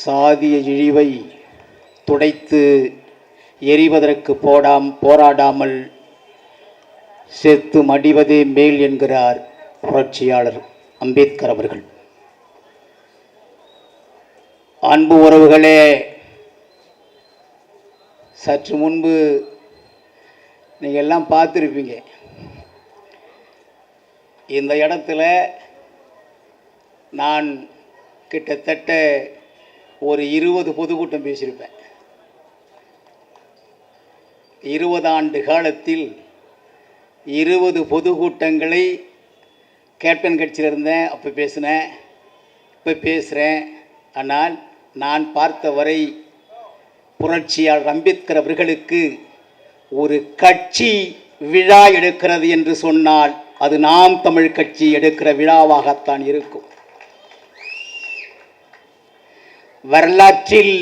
சாதிய இழிவை துடைத்து எரிவதற்கு போடாம் போராடாமல் செத்து மடிவதே மேல் என்கிறார் புரட்சியாளர் அம்பேத்கர் அவர்கள். அன்பு உறவுகளே சற்று முன்பு நீங்கள் எல்லாம் பார்த்துருப்பீங்க. இந்த இடத்துல நான் கிட்டத்தட்ட ஒரு இருபது பொதுக்கூட்டம் பேசியிருப்பேன். இருபது ஆண்டு காலத்தில் இருபது பொதுக்கூட்டங்களை கேப்டன் கட்சியில் இருந்தேன் அப்போ பேசினேன் இப்போ பேசுகிறேன் ஆனால் நான் பார்த்தவரை புரட்சியாளர் அம்பேத்கர் அவர்களுக்கு ஒரு கட்சி விழா எடுக்கிறது என்று சொன்னால் அது நாம் தமிழ் கட்சி எடுக்கிற விழாவாகத்தான் இருக்கும். வரலாற்றில்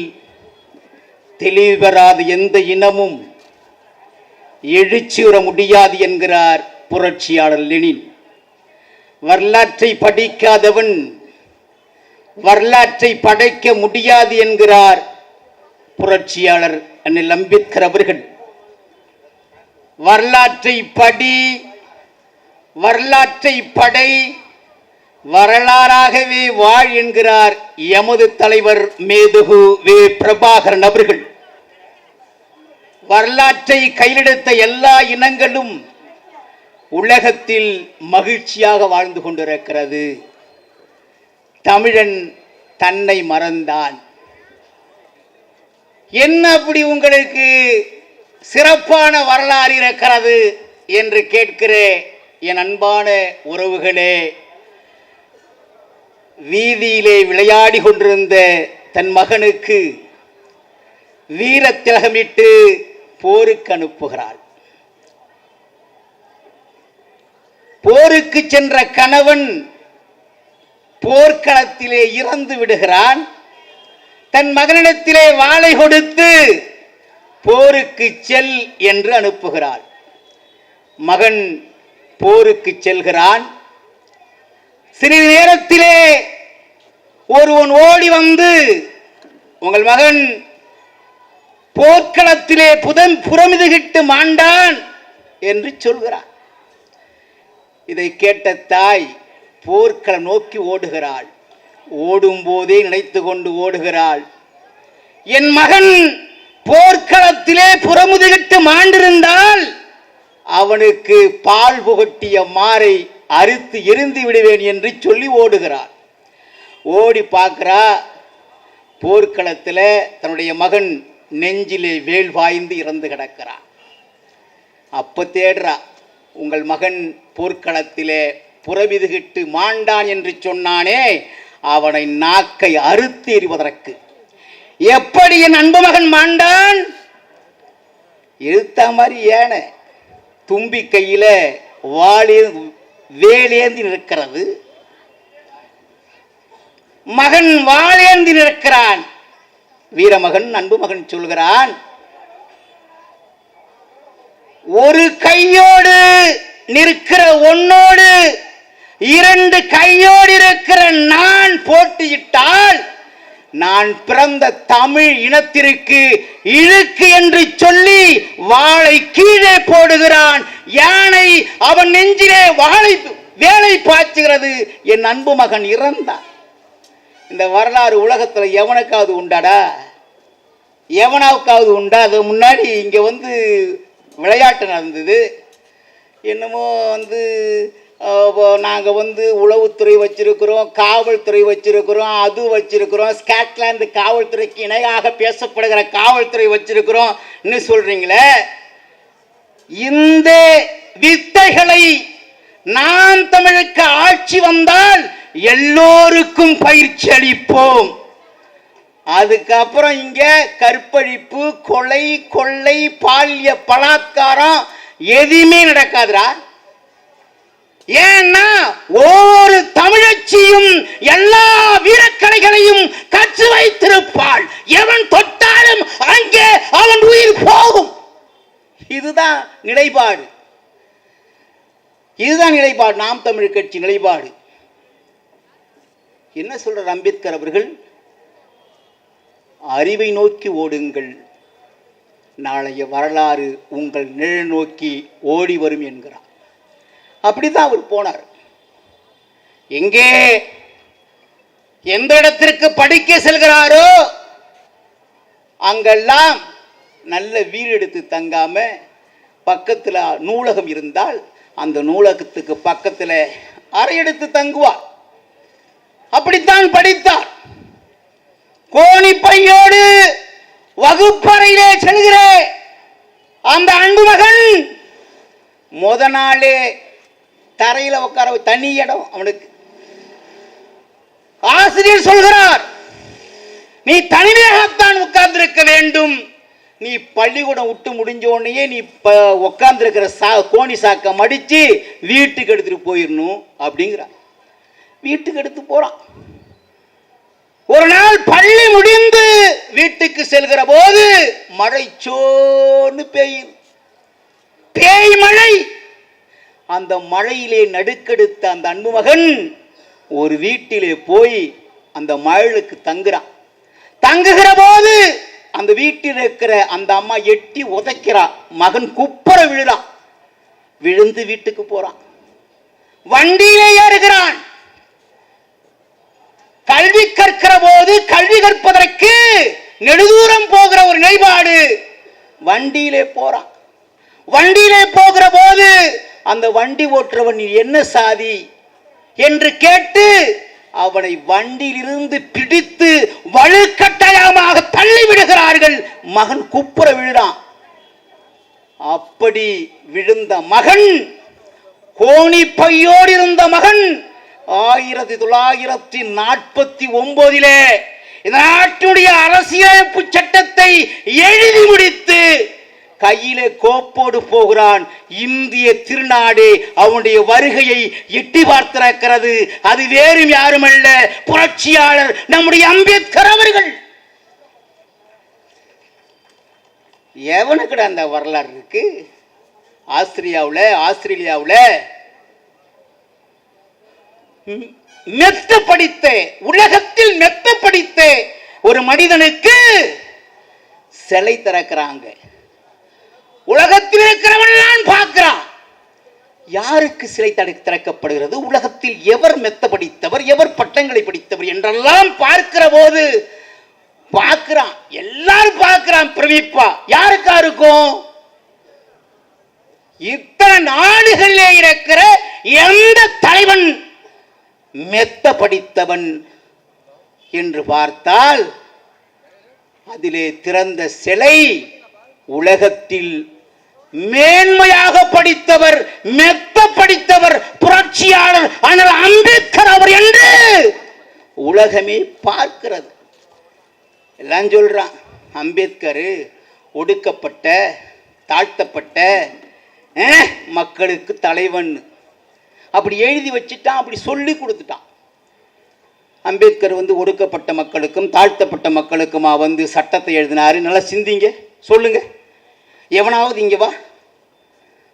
தெளிவு பெறாத எந்த இனமும். எழுச்சி உற முடியாது என்கிறார் புரட்சியாளர் லெனின். வரலாற்றை படிக்காதவன் வரலாற்றை படைக்க முடியாது என்கிறார் புரட்சியாளர் அண்ணல் அம்பேத்கர் அவர்கள். வரலாற்றை படி வரலாற்றை படை வரலாறாகவே வாழ் என்கிறார் எமது தலைவர் மேதுகு வே. பிரபாகரன் அவர்கள். வரலாற்றை கையிலெடுத்த எல்லா இனங்களும் உலகத்தில் மகிழ்ச்சியாக வாழ்ந்து கொண்டிருக்கிறது. தமிழன் தன்னை மறந்தான். என்ன அப்படி உங்களுக்கு சிறப்பான வரலாறு இருக்கிறது என்று கேட்கிற என் அன்பான உறவுகளே வீதியிலே விளையாடி கொண்டிருந்த தன் மகனுக்கு வீர திலகமிட்டு போருக்கு அனுப்புகிறாள். போருக்கு சென்ற கணவன் போர்க்களத்திலே இறந்து விடுகிறான். தன் மகனிடத்திலே வாளை கொடுத்து போருக்கு செல் என்று அனுப்புகிறாள். மகன் போருக்கு செல்கிறான். சிறிது நேரத்திலே ஒருவன் ஓடி வந்து உங்கள் மகன் போர்க்களத்திலே புதன் புறமிதுகிட்டு மாண்டான் என்று சொல்கிறார். இதை கேட்ட தாய் போர்க்களம் நோக்கி ஓடுகிறாள். ஓடும் போதே நினைத்து கொண்டு ஓடுகிறாள். என் மகன் போர்க்களத்திலே புறமுதுகிட்டு மாண்டிருந்தால் அவனுக்கு பால் புகட்டிய மாறை அறுத்து எரிந்து விடுவேன் என்று சொல்லி ஓடுகிறாள் ஓடி பார்க்கிறா போர்க்களத்தில் தன்னுடைய மகன் நெஞ்சிலே வேல் வாய்ந்து இறந்து கிடக்கிறான் அப்போ தேடுறா உங்கள் மகன் போர்க்களத்திலே புறவிதுகிட்டு மாண்டான் என்று சொன்னானே அவனை நாக்கை அறுத்து எறிவதற்கு. எப்படி என் அன்பு மகன் மாண்டான்? எழுத்த மாதிரி ஏன தும்பி கையில் வாளி வேலேந்தி நிற்கிறது மகன் வாழேந்தி நிற்கிறான் வீரமகன் அன்பு மகன் சொல்கிறான் ஒரு கையோடு நிற்கிற ஒன்னோடு இரண்டு கையோடு இருக்கிற நான் போட்டியிட்டால் நான் பிறந்த தமிழ் இனத்திற்கு இழுக்கு என்று சொல்லி வாளை கீழே போடுகிறான். யானை அவன் நெஞ்சிலே வாழை வேலை பாய்ச்சுகிறது. என் அன்பு மகன் இறந்தான் இந்த வரலாறு உலகத்தில் எவனுக்காவது உண்டாடா? எவனாவுக்காவது உண்டா? அது முன்னாடி இங்கே வந்து விளையாட்டு நடந்தது. என்னமோ வந்து நாங்கள் வந்து உளவுத்துறை வச்சிருக்கிறோம் காவல்துறை வச்சிருக்கிறோம் அது வச்சிருக்கிறோம் ஸ்காட்லாந்து காவல்துறைக்கு இணையாக பேசப்படுகிற காவல்துறை வச்சிருக்கிறோம் சொல்கிறீங்களே இந்த வித்தைகளை நாம் தமிழுக்கு ஆட்சி வந்தால் எல்லோருக்கும் பயிற்சி அளிப்போம். அதுக்கப்புறம் இங்க கற்பழிப்பு கொலை கொள்ளை பால்ய பலாத்காரம் எதுவுமே நடக்காதுடா. ஏன்னா ஒவ்வொரு தமிழச்சியும் எல்லா வீரக்கலைகளையும் கற்று வைத்திருப்பாள். எவன் தொற்று அங்கே அவன் உயிர் போகும் இதுதான் நிலைப்பாடு. இதுதான் நிலைப்பாடு. நாம் தமிழ் கட்சி நிலைப்பாடு. என்ன சொல்றார் அம்பேத்கர் அவர்கள்? அறிவை நோக்கி ஓடுங்கள். நாளைய வரலாறு உங்கள் நிழல் நோக்கி ஓடி வரும் என்கிறார். அப்படிதான் அவர் போனார். எங்கே? எந்த இடத்திற்கு படிக்க செல்கிறாரோ அங்கெல்லாம் நல்ல வீடு எடுத்து தங்காம பக்கத்தில் நூலகம் இருந்தால் அந்த நூலகத்துக்கு பக்கத்தில் அறை எடுத்து தங்குவார். அப்படித்தான் படித்தார். கோணி பையோடு வகுப்பறையிலே செல்கிற அந்த அன்பு மகன் முத நாளே தரையில உட்கார தனி இடம் அவனுக்கு. ஆசிரியர் சொல்கிறார் நீ தனிமையாகத்தான் உட்கார்ந்திருக்க வேண்டும். நீ பள்ளிக்கூடம் விட்டு முடிஞ்ச உடனேயே நீ ப உட்கார்ந்துருக்கிற சா கோணி சாக்கை மடித்து வீட்டுக்கு எடுத்துட்டு போயிடணும் அப்படிங்கிறார் வீட்டுக்கு எடுத்து போறான். ஒரு நாள் பள்ளி முடிந்து வீட்டுக்கு செல்கிற போது மழை சோன்னு பெய்யுது பேய் மழை. அந்த மழையிலே நடுக்கெடுத்த அந்த அன்பு மகன் ஒரு வீட்டிலே போய் அந்த மழலுக்கு தங்குறான். தங்குகிற போது அந்த வீட்டில் இருக்கிற அந்த அம்மா எட்டி உதைக்கிறா. மகன் குப்புற விழுறான் விழுந்து வீட்டுக்கு போறான். வண்டியிலே ஏறுகிறான். கல்வி கற்கிற போது கல்வி கற்பதற்கு நெடுதூரம் போகிற ஒரு நிலைப்பாடு. வண்டியிலே போறான். வண்டியிலே போகிற போது அந்த வண்டி ஓட்டுறவன் என்ன சாதி? என்று கேட்டு அவனை வண்டியிலிருந்து பிடித்து வலுக்கட்டாயமாக தள்ளி விடுகிறார்கள். மகன் குப்புற விழுறான். அப்படி விழுந்த மகன் கோணி பையோடு இருந்த மகன் ஆயிரத்தி தொள்ளாயிரத்தி நாற்பத்தி ஒன்பதிலே இந்த நாட்டுடைய அரசியலமைப்பு சட்டத்தை எழுதி முடித்து கையிலே கோப்போடு போகிறான். இந்திய திருநாடு அவனுடைய வருகையை எட்டி பார்த்திருக்கிறது. அது வேறும் யாரும் அல்ல புரட்சியாளர் நம்முடைய அம்பேத்கர் அவர்கள். எவனுக்கு அந்த வரலாறு இருக்கு? ஆஸ்திரியாவில் ஆஸ்திரேலியாவில். மெத்த படித்த உலகத்தில் மெத்த படித்த ஒரு மனிதனுக்கு சிலை திறக்கிறாங்க. உலகத்தில் இருக்கிறவன் நான் பார்க்கிறான். யாருக்கு சிலை தடை திறக்கப்படுகிறது? உலகத்தில் எவர் மெத்த படித்தவர்? எவர் பட்டங்களை படித்தவர்? என்றெல்லாம் பார்க்கிற போது பார்க்கிறான். எல்லாரும் பார்க்கிறான் பிரமிப்பா. யாருக்கா இருக்கும்? இத்தனை நாடுகளிலே இருக்கிற எந்த தலைவன் மெத்த படித்தவன் என்று பார்த்தால் அதிலே திறந்த சிலை உலகத்தில் மேன்மையாக படித்தவர் மெத்த படித்தவர் புரட்சியாளர் ஆனால் அம்பேத்கர் அவர் என்று உலகமே பார்க்கிறது. எல்லாம் சொல்றான். அம்பேத்கர் ஒடுக்கப்பட்ட தாழ்த்தப்பட்ட மக்களுக்கு தலைவன். அப்படி எழுதி வச்சுட்டான் அப்படி சொல்லி கொடுத்துட்டான். அம்பேத்கர் வந்து ஒடுக்கப்பட்ட மக்களுக்கும் தாழ்த்தப்பட்ட மக்களுக்குமா வந்து சட்டத்தை எழுதினாரு? நல்லா சிந்திங்க. சொல்லுங்க. எவனாவது இங்க வா.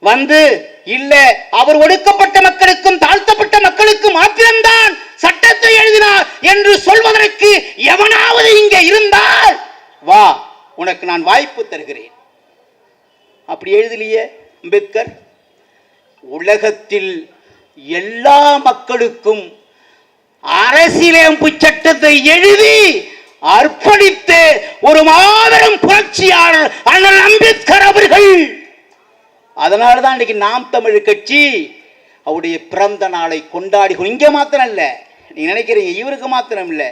வந்து இல்ல அவர் ஒடுக்கப்பட்ட மக்களுக்கும் தாழ்த்தப்பட்ட மக்களுக்கும் மாத்திரம்தான் சட்டத்தை எழுதினார் என்று சொல்வதற்கு எவனாவது இங்க இருந்தால் வா உனக்கு நான் வாய்ப்பு தருகிறேன். அப்படி எழுதலையே அம்பேத்கர்? உலகத்தில் எல்லா மக்களுக்கும் அரசியலமைப்பு சட்டத்தை எழுதி அர்ப்பணித்து ஒரு மாபெரும் புரட்சியாளர் அண்ணல் அம்பேத்கர் அவர்கள். அதனால தான் இன்னைக்கு நாம் தமிழ் கட்சி அவருடைய பிறந்த நாளை கொண்டாடி இங்கே மாத்திரம் இல்லை நீ நினைக்கிறீங்க இவருக்கு மாத்திரம் இல்லை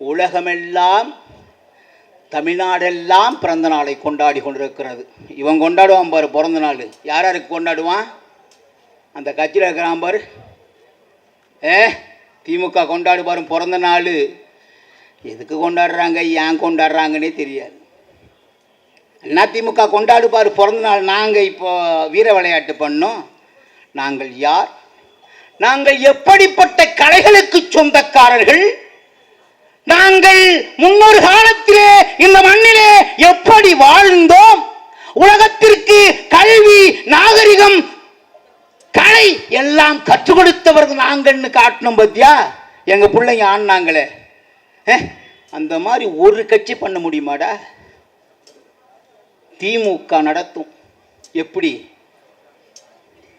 உலகமெல்லாம் தமிழ்நாடெல்லாம் பிறந்த நாளை கொண்டாடி கொண்டிருக்கிறது இவன் கொண்டாடுவான் பாரு பிறந்த நாள். யார் யாருக்கு கொண்டாடுவான்? அந்த கட்சியில் இருக்கிறான் பாரு. ஏ திமுக கொண்டாடு பிறந்த நாள். எதுக்கு கொண்டாடுறாங்க ஏன் கொண்டாடுறாங்கன்னே தெரியாது. அண்ணா திமுக கொண்டாடு பாரு பிறந்த நாள் நாங்கள் இப்போ வீர விளையாட்டு பண்ணோம். நாங்கள் யார்? நாங்கள் எப்படிப்பட்ட கலைகளுக்கு சொந்தக்காரர்கள்? நாங்கள் முன்னொரு காலத்திலே இந்த மண்ணிலே எப்படி வாழ்ந்தோம்? உலகத்திற்கு கல்வி நாகரிகம் கலை எல்லாம் கற்றுக் கொடுத்தவர்கள் நாங்கள்னு காட்டணும் பத்தியா? எங்க பிள்ளைங்க ஆடினாங்களே. அந்த மாதிரி ஒரு கட்சி பண்ண முடியுமாடா? திமுக நடத்தும். எப்படி?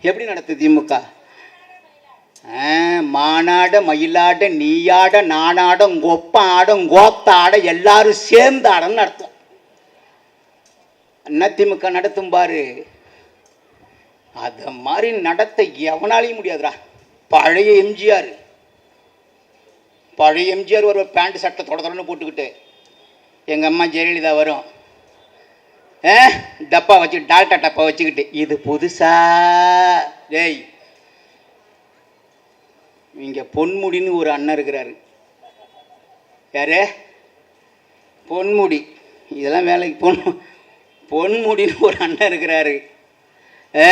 எப்படி நடத்து திமுக? ஆ, மானாட மயிலாட நீயாட நானாட கொப்ப கோத்தாட கோத்த ஆட எல்லாரும் சேர்ந்து ஆடன்னு நடத்தும் அண்ணா திமுக நடத்தும் பாரு. அதை மாதிரி நடத்த எவனாலையும் முடியாதுடா. பழைய எம்ஜிஆர். பழைய எம்ஜிஆர் ஒரு பேண்ட் சட்டை தொட போட்டுக்கிட்டு எங்கள் அம்மா ஜெயலலிதா வரும். ஆ டப்பா வச்சு டால்டா டப்பா வச்சுக்கிட்டு இது புதுசா? டேய் இங்கே பொன்முடின்னு ஒரு அண்ணன் இருக்கிறாரு. யாரு? பொன்முடி. இதெல்லாம் வேலைக்கு பொன் பொன்முடின்னு ஒரு அண்ணன் இருக்கிறாரு. ஏ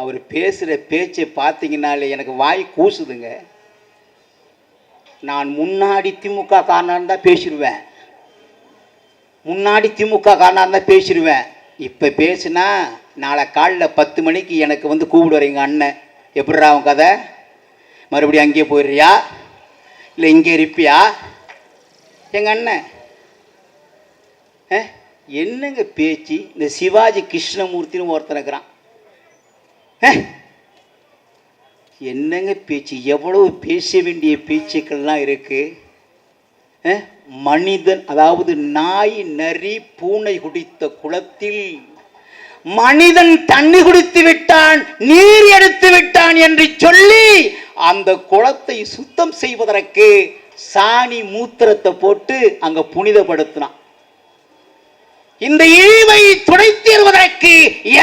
அவர் பேசுகிற பேச்சை பார்த்தீங்கன்னாலே எனக்கு வாய் கூசுதுங்க. நான் முன்னாடி திமுக காரணம் இருந்தால் பேசிடுவேன் முன்னாடி திமுக காரணம் இருந்தால் பேசிடுவேன் இப்போ பேசுனா நாளை காலைல பத்து மணிக்கு எனக்கு வந்து கூப்பிடுவார் எங்கள் அண்ணன். எப்படிரா அவன் கதை? மறுபடியும் அங்கேயே போயிடுறியா? இல்லை இங்கே இருப்பியா? எங்கள் அண்ணன். ஆ? என்னங்க பேச்சு? இந்த சிவாஜி கிருஷ்ணமூர்த்தின்னு ஒருத்தன் இருக்கிறான். என்னங்க பேச்சு? எவ்வளவு பேச வேண்டிய பேச்சுக்கள்லாம் இருக்கு? மனிதன் அதாவது நாய் நரி பூனை குடித்த குளத்தில் மனிதன் தண்ணி குடித்து விட்டான் நீர் எடுத்து விட்டான் என்று சொல்லி அந்த குளத்தை சுத்தம் செய்வதற்கு சாணி மூத்திரத்தை போட்டு அங்க புனிதப்படுத்தினான். இந்த இழிவை துடைத்தீர்வதற்கு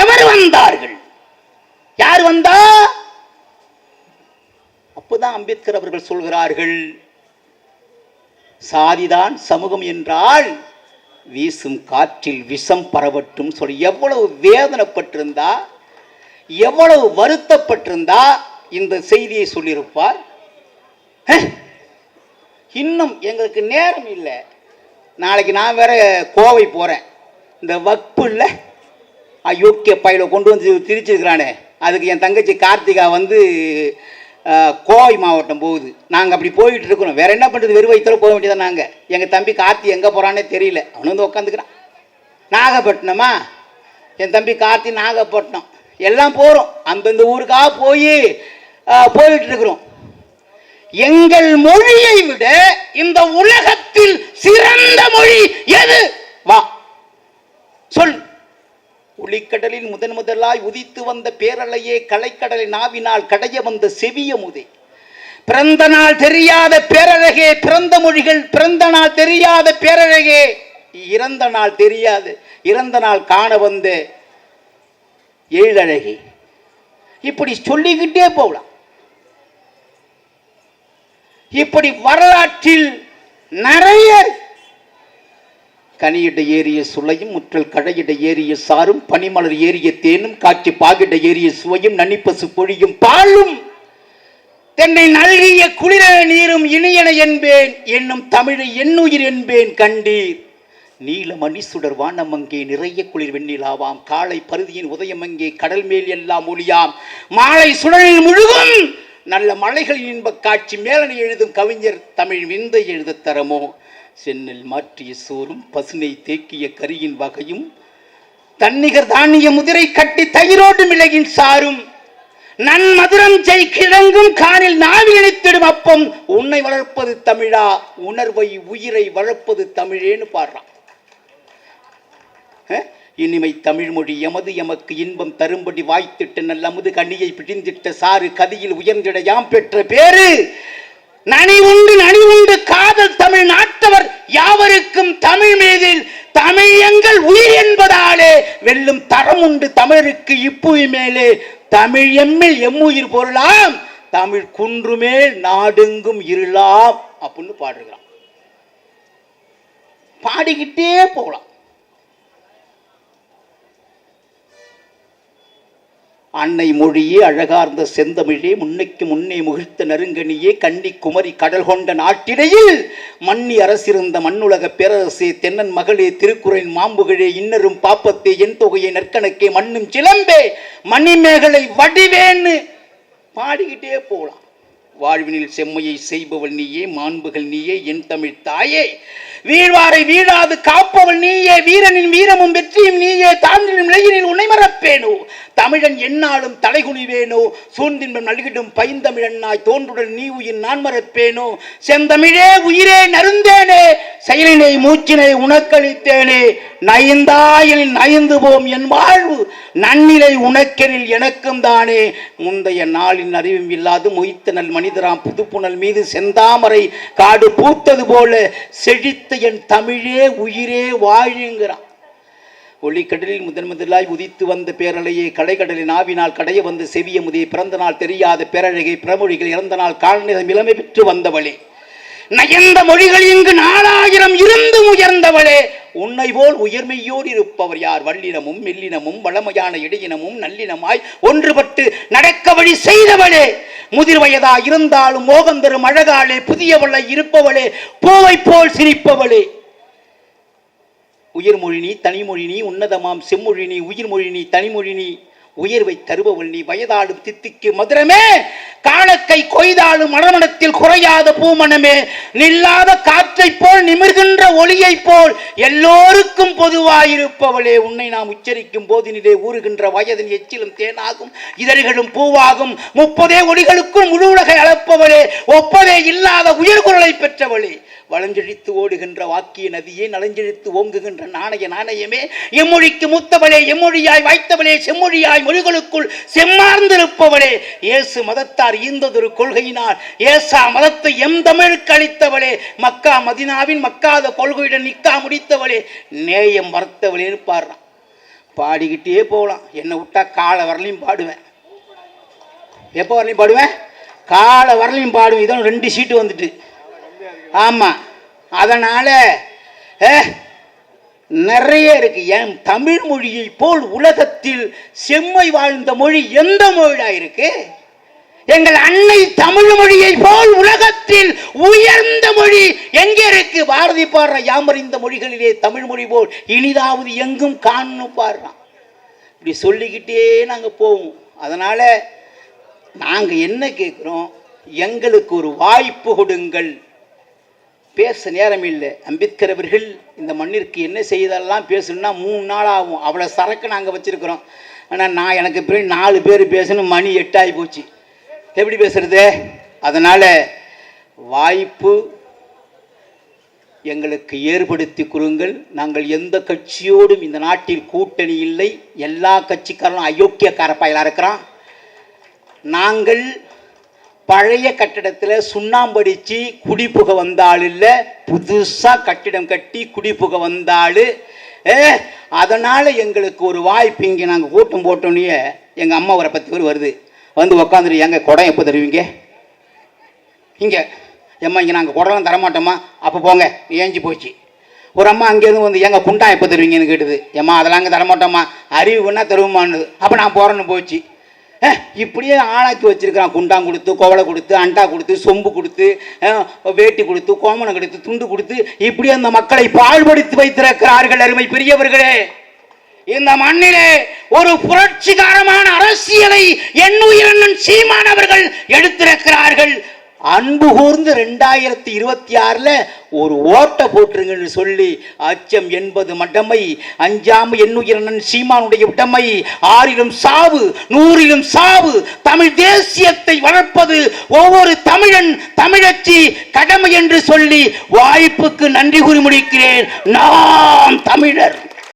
எவர் வந்தார்கள்? யார் வந்தா? தான் அம்பேத்கர் அவர்கள் சொல்கிறார்கள். சாதிதான் சமூகம் என்றால் வீசும் காற்றில் விஷம் பரவட்டும் சொல்லி எவ்வளவு வேதனைப்பட்டிருந்தா எவ்வளவு வருத்தப்பட்டிருந்தா இந்த செய்தியை சொல்லியிருப்பார். இன்னும் எங்களுக்கு நேரம் இல்லை. நாளைக்கு நான் வேற கோவை போகிறேன் இந்த வக்பு இல்லை அயோக்கிய பயில கொண்டு வந்து திரிச்சிருக்கிறானே. அதுக்கு என் தங்கச்சி கார்த்திகா வந்து கோவை மாவட்டம் போகுது. நாங்கள் அப்படி போயிட்டு இருக்கிறோம் வேற என்ன பண்ணுறது வெறும் வயிற்றுல போக வேண்டியதான் நாங்கள் எங்கள் தம்பி கார்த்தி எங்கே போகிறானே தெரியல. அவனு வந்து உட்காந்துக்கிறான் நாகப்பட்டினமா? என் தம்பி கார்த்தி நாகப்பட்டினம். எல்லாம் போகிறோம் அந்தந்த ஊருக்காக போய் போயிட்டு இருக்கிறோம். எங்கள் மொழியை விட இந்த உலகத்தில் சிறந்த மொழி எது? வா. சொல். ஒளிக்கடலில் முதன் முதலாய் உதித்து வந்த பேரலையே கலைக்கடலை நாவினால் கடைய வந்த செவிய முதே. பிறந்த நாள் தெரியாத பேரழகே பிறந்த மொழிகள் பிறந்த நாள் தெரியாத பேரழகே. இறந்த நாள் தெரியாது இறந்த நாள் காண வந்த ஏழழகே. இப்படி சொல்லிக்கிட்டே போகலாம். இப்படி வரலாற்றில் நிறைய கனியிட ஏறிய சுளையும் முற்றல் கடையிட ஏறிய சாரும் பனிமலர் ஏறிய தேனும் காட்சி பாகிட ஏறிய சுவையும் நனிப்பசு பொழியும் பாலும் தென்னை நல்கிய குளிர நீரும் இனியன என்பேன் என்னும் தமிழை என்னுயிர் என்பேன் கண்டீர். நீல மணிசுடர் வானமங்கே நிறைய குளிர் வெண்ணிலாவாம் காலை பருதியின் உதயமங்கே கடல் மேல் எல்லாம் ஒளியாம். மாலை சுடரில் முழுகும் நல்ல மலைகளின் இன்பக் காட்சி மேலனை எழுதும் கவிஞர் தமிழ் விந்தை எழுதத் தரமோ? சென்னில் மாற்றிய சோறும் பசுனை தேக்கிய கரியின் வகையும் தன்னிகர் தானிய முதிரை கட்டி தயிரோடு மிளகின் சாரும். நன்மதுரம் செய் கிழங்கும் காரில் நாவி இணைத்திடும் அப்பம். உன்னை வளர்ப்பது தமிழா உணர்வை உயிரை வளர்ப்பது தமிழேன்னு பாடுறான். இனிமை தமிழ் மொழி எமது எமக்கு இன்பம் தரும்படி வாய்த்திட்ட நல்ல அமுது கண்ணியை பிடிந்திட்ட சாறு கதியில் உயர்ந்திட யாம் பெற்ற பேரு நனி உண்டு நனி உண்டு காதல் தமிழ் நாட்டவர் யாவருக்கும் தமிழ் மீதில் தமிழ் எங்கள் உயிர் என்பதாலே வெல்லும் தரம் உண்டு தமிழருக்கு இப்புவி மேலே. தமிழ் எம்மில் எம்முயிர் பொருளாம் தமிழ் குன்றுமேல் நாடெங்கும் இருளாம் அப்படின்னு பாடுகிறான். பாடிக்கிட்டே போகலாம். அன்னை மொழியே அழகார்ந்த செந்தமிழே முன்னைக்கு முன்னே முகிழ்த்த நறுங்கனியே கன்னி குமரி கடல் கொண்ட நாட்டிடையில் மன்னி அரசிருந்த மண்ணுலக பேரரசே தென்னன் மகளே திருக்குறளின் மாம்புகளே இன்னரும் பாப்பத்தே என் தொகையை நற்கணக்கே மண்ணும் சிலம்பே மணிமேகலை வடிவேன்னு பாடிக்கிட்டே போகலாம் வாழ்வினில் செம்மையை செய்பவள் நீயே மாண்புகள் நீயே என் தமிழ் தாயே. வீழ்வாரை வீழாது காப்பவள் நீயே வீரனின் வீரமும் வெற்றியும் நீயே தாண்டினும் நிலையினில் உன்னை மறப்பேனோ? தமிழன் என்னாலும் தலைகுனிவேனோ? சூழ்ந்தின்பம் நல்கிடும் பைந்தமிழன்னாய் தோன்றுடன் நீ உயிர் நான் மறப்பேனோ? செந்தமிழே உயிரே நருந்தேனே செயலினை மூச்சினை உனக்களித்தேனே. நயந்தாயில் நயந்து போம் என் வாழ்வு நன்னிலை உனக்கெனில் எனக்கும் தானே முந்தைய நாளின் அறிவும் இல்லாது மொய்த்த நல் மனிதராம் புதுப்புணல் மீது செந்தாமரை காடு பூத்தது போல செழித்த என் தமிழே உயிரே வாழுங்கிறான். ஒளிக்கடலில் முதன் முதலாய் உதித்து வந்த பேரலையே கடைக்கடலின் ஆவினால் கடைய வந்து செவிய முதிய பிறந்த நாள் தெரியாத பேரழகை பிரமொழிகள் இறந்த நாள் காலநிலை இளமை பெற்று வந்தவளே. நயந்த மொழிகள் இங்கு நாலாயிரம் இருந்தும் உயர்ந்தவளே. உன்னை போல் உயர்மையோடு இருப்பவர் யார்? வல்லினமும் மெல்லினமும் வளமையான இடையினமும் நல்லினமாய் ஒன்றுபட்டு நடக்க வழி செய்தவளே. முதிர் வயதா இருந்தாலும் மோகம் தரும் அழகாளே புதியவளை இருப்பவளே. பூவை போல் சிரிப்பவளே. உயிர்மொழி நீ தனிமொழி நீ உன்னதமாம் செம்மொழி நீ உயிர்மொழி நீ தனிமொழி நீ உயர்வை தருபவள் நீ வயதாடும் தித்திக்கு மதுரமே. காலக்கை கொய்தாலும் மரணத்தில் குறையாத பூமணமே. நில்லாத காற்றைப் போல் நிமிர்கின்ற ஒளியைப் போல் எல்லோருக்கும் பொதுவாயிருப்பவளே. உன்னை நாம் உச்சரிக்கும் போதினிலே ஊறுகின்ற வயதின் எச்சிலும் தேனாகும் இதழ்களும் பூவாகும். முப்பதே ஒளிகளுக்கும் முழு உலகை அளப்பவளே. ஒப்பதே இல்லாத உயிர்குரலை பெற்றவளே. வளஞ்செழித்து ஓடுகின்ற வாக்கிய நதியே நலஞ்செழித்து ஓங்குகின்ற நாணய நாணயமே. எம்மொழிக்கு முத்தவளே எம்மொழியாய் வாய்த்தவளே செம்மொழியாய் மொழிகளுக்குள் செம்மார்ந்திருப்பவளே. இயேசு மதத்தார் ஈந்ததொரு கொள்கையினால் ஏசா மதத்தை எம் தமிழுக்கு அளித்தவளே. மக்கா மதினாவின் மக்காத கொள்கையுடன் நிக்கா முடித்தவளே. நேயம் வரத்தவளேன்னு பாடுறான். பாடிக்கிட்டே போகலாம். என்னை விட்டா காலை வரலையும் பாடுவேன். எப்போ வரலையும் பாடுவேன்? காலை வரலையும் பாடுவேன். இதோ ரெண்டு சீட்டு வந்துட்டு. ஆமாம் அதனால் நிறைய இருக்கு. என் தமிழ் மொழியை போல் உலகத்தில் செம்மை வாழ்ந்த மொழி எந்த மொழியா இருக்கு? எங்கள் அன்னை தமிழ் மொழியை போல் உலகத்தில் உயர்ந்த மொழி எங்கே இருக்கு? பாரதி பாடுற யாமறிந்த மொழிகளிலே தமிழ் மொழி போல் இனிதாவது எங்கும் காணும் பாடுறான் இப்படி சொல்லிக்கிட்டே நாங்கள் போவோம். அதனால் நாங்கள் என்ன கேட்குறோம் எங்களுக்கு ஒரு வாய்ப்பு கொடுங்கள். பேச நேரம் இல்லை. அம்பேத்கர் அவர்கள் இந்த மண்ணிற்கு என்ன செய்தெல்லாம் பேசணும்னா மூணு நாள் ஆகும். அவ்வளோ சரக்கு நாங்கள் வச்சுருக்குறோம். ஆனால் நான் எனக்கு பிறகு நாலு பேர் பேசணும் மணி எட்டாகி போச்சு. எப்படி பேசுறது? அதனால் வாய்ப்பு எங்களுக்கு ஏற்படுத்தி கொடுங்கள். நாங்கள் எந்த கட்சியோடும் இந்த நாட்டில் கூட்டணி இல்லை. எல்லா கட்சிக்காரனும் அயோக்கியக்கார பயலாக இருக்கிறான். நாங்கள் பழைய கட்டிடத்தில் சுண்ணாம்படிச்சு குடிப்புக வந்தாள் இல்லை புதுசாக கட்டிடம் கட்டி குடிப்புக வந்தாள். ஏ அதனால் எங்களுக்கு ஒரு வாய்ப்பு இங்கே நாங்கள் கூட்டம் போட்டோன்னே எங்கள் அம்மா ஒரு பத்து பேர் வருது. வந்து உக்காந்துரு எங்க குடம் எப்போ தருவீங்க? இங்கே எம்மா இங்கே நாங்கள் குடம்லாம் தரமாட்டோமா அப்போ போங்க. ஏஞ்சி போச்சு. ஒரு அம்மா அங்கேருந்து வந்து எங்கள் குண்டா எப்போ தருவீங்கன்னு கேட்டுது? ஏம்மா அதெல்லாம் அங்கே தரமாட்டோமா அறிவு வேணா தருவோமான்னு. அப்போ நான் போகிறேன்னு போச்சு. இப்படியே ஆளாக்கி வச்சிருக்கிறான். குண்டான் கொடுத்து கோவலை கொடுத்து அண்டா கொடுத்து சொம்பு கொடுத்து வேட்டி கொடுத்து கோமணம் கொடுத்து துண்டு கொடுத்து இப்படி அந்த மக்களை பாழ்படுத்தி வைத்திருக்கிறார்கள் அருமை பெரியவர்களே. இந்த மண்ணிலே ஒரு புரட்சிகரமான அரசியலை எண்ணுயிரண்ணன் சீமான் அவர்கள் எடுத்திருக்கிறார்கள். அன்பு கூர்ந்து ரெண்டாயிரத்தி இருபத்தி ஆறில் ஒரு ஓட்டை போட்டுருங்கன்னு சொல்லி அச்சம் என்பது மடமை அஞ்சாம எண்ணுயிரண்ணன் சீமானுடைய உடமை ஆறிலும் சாவு நூறிலும் சாவு தமிழ் தேசியத்தை வளர்ப்பது ஒவ்வொரு தமிழன் தமிழச்சி கடமை என்று சொல்லி வாய்ப்புக்கு நன்றி கூறி முடிக்கிறேன். நாம் தமிழர்.